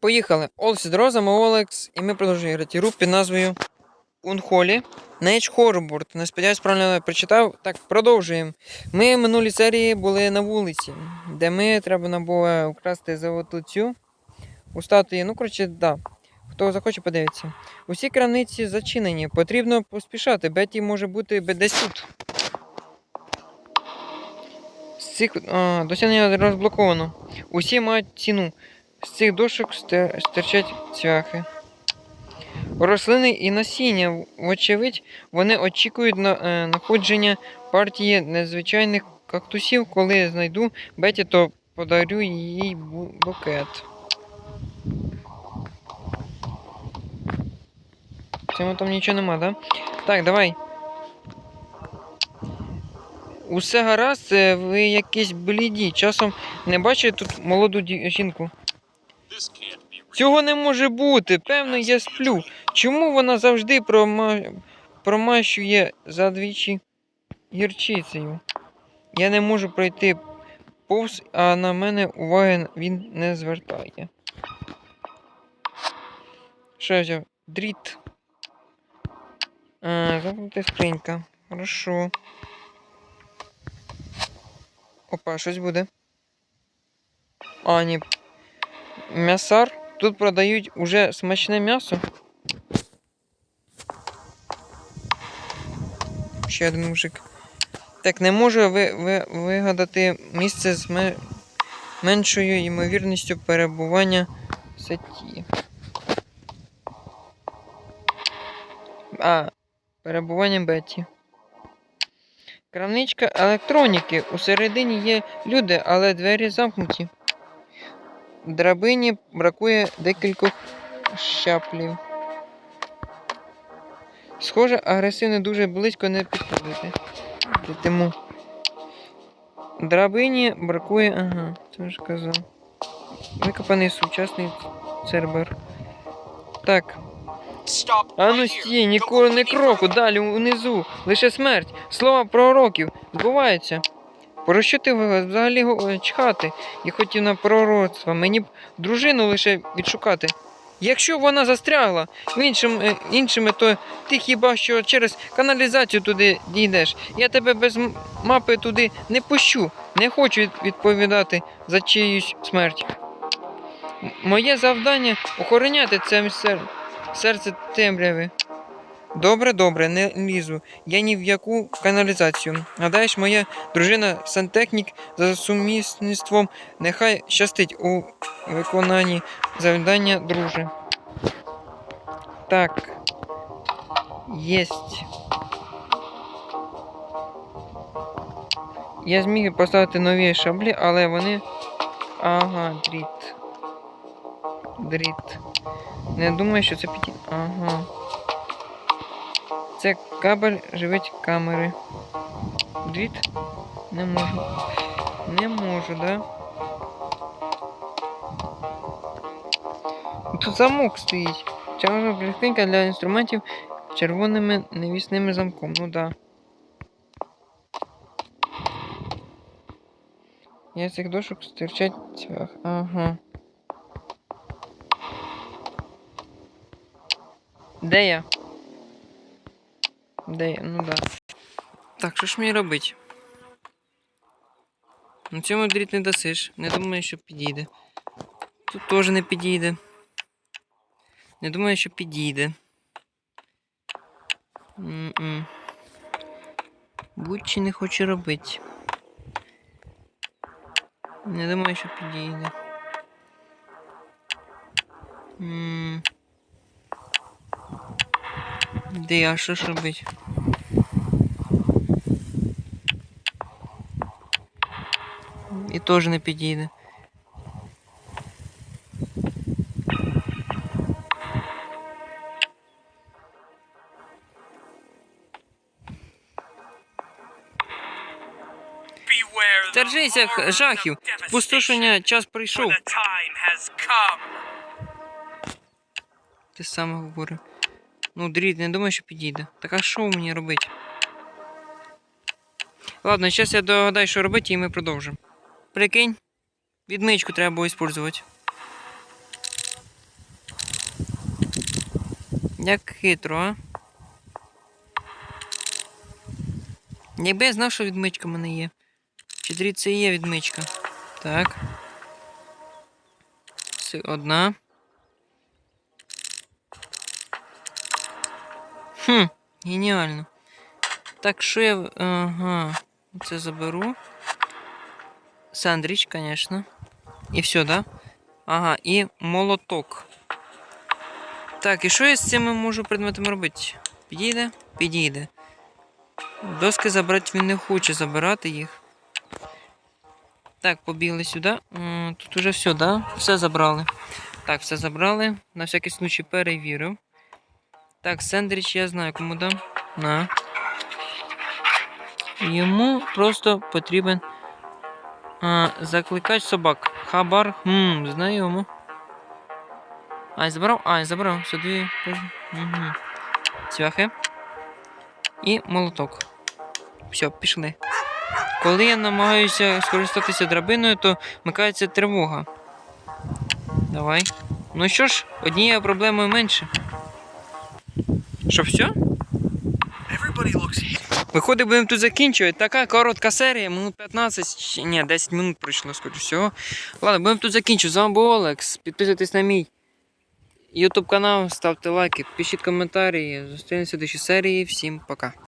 Поїхали. Здорово, з вами Олекс, і ми продовжуємо грати гру під назвою Unholy. Nage Horrorboard. Не сподіваюсь, правильно прочитав. Так, продовжуємо. Ми в минулій серії були на вулиці, де ми треба було украсти золоту цю. У статуї, ну, коротше, да. Хто захоче, подивиться. Усі крамниці зачинені. Потрібно поспішати. Беті може бути десь тут. Цих досягнення розблоковано. Усі мають ціну. З цих дошок стирчать цвяхи. Рослини і насіння, вочевидь, вони очікують на е, находження партії незвичайних кактусів. Коли я знайду Беті, то подарю їй букет. Цьому там нічого нема, да? Так, давай. Усе гаразд, е, ви якісь бліді. Часом не бачите тут молоду жінку. Цього не може бути. Певно, я сплю. Чому вона завжди прома... промащує задвічі гірчицею? Я не можу пройти повз, а на мене уваги він не звертає. Що я взяв? Дріт. А, скринька. Хорошо. Опа, щось буде. А, ні. М'ясар. Тут продають уже смачне м'ясо. Ще один мужик. Так, не можу ви, ви, вигадати місце з ме, меншою ймовірністю перебування сеті. А, перебування Беті. Крамничка електроніки. Усередині є люди, але двері замкнуті. Драбині бракує декількох щаплів. Схоже, агресивно дуже близько не підходити. Тому. Драбині бракує. Ага, це ж казав. Викопаний сучасний цербер. Так. Ану стій, ніколи не кроку, далі унизу. Лише смерть. Слова пророків збуваються. Про що ти взагалі чхати? Я хотів на пророцтво. Мені б дружину лише відшукати. Якщо вона застрягла іншим, е, іншими, то ти хіба що через каналізацію туди дійдеш. Я тебе без мапи туди не пущу. Не хочу відповідати за чиюсь смерть. Моє завдання охороняти це серце темряви. Добре, добре, не лізу. Я ні в яку каналізацію. Гадаєш, моя дружина сантехнік за сумісництвом нехай щастить у виконанні завдання друже. Так. Єсть. Я зміг поставити нові шаблі, але вони. Ага, дріт. Дріт. Не думаю, що це підійде. Ага. Це кабель живить камери. Дріт? Не можу. Не можу, да? Тут замок стоїть. Чорна пластинка для інструментів червоними невісними замком. Ну да. Я з цих дошок стирчать цвях. Ага. Де я? Де? Ну да. Так, що ж мені робити? На цьому дріт не досиш. Не думаю, що підійде. Тут теж не підійде. Не думаю, що підійде. М-м. Будь-чи не хоче робити. Не думаю, що підійде. М. Де я що ж робить? І теж не підійде. Держися жахів. Спустошення час прийшов. Ти саме говорив. Ну, дріт, не думаю, що підійде. Так а що мені робити? Ладно, зараз я догадаю, що робити, і ми продовжимо. Прикинь, відмичку треба було використовувати. Як хитро, а? Якби я знав, що відмичка в мене є. Чи дріт це і є відмичка. Так. Одна. Хм, геніально. Так, що я. Ага. Це заберу. Сандріч, звісно. І все, да? Ага, і молоток. Так, і що я з цими можу предметами робити? Підійде? Підійде. Доски забрати він не хоче забирати їх. Так, побігли сюди. Тут уже все, да? Все забрали. Так, все забрали. На всякий случай перевірив. Так, сендріч я знаю, кому дам. На. Йому просто потрібен а, закликач собак. Хабар. Хм, знайомо. Ай, забрав? Ай, забрав. Сюди. Угу. Цвяхи. І молоток. Все, пішли. Коли я намагаюся скористатися драбиною, то вмикається тривога. Давай. Ну що ж, однією проблемою менше. Що, все? Виходить, будемо тут закінчувати. Така коротка серія, минут 15, ні, 10 минут пройшло, скоріше всього. Ладно, будемо тут закінчувати. З вами був Олекс. Підписуйтесь на мій YouTube канал, ставте лайки, пишіть коментарі. Зустрінемося до ще серії. Всім пока.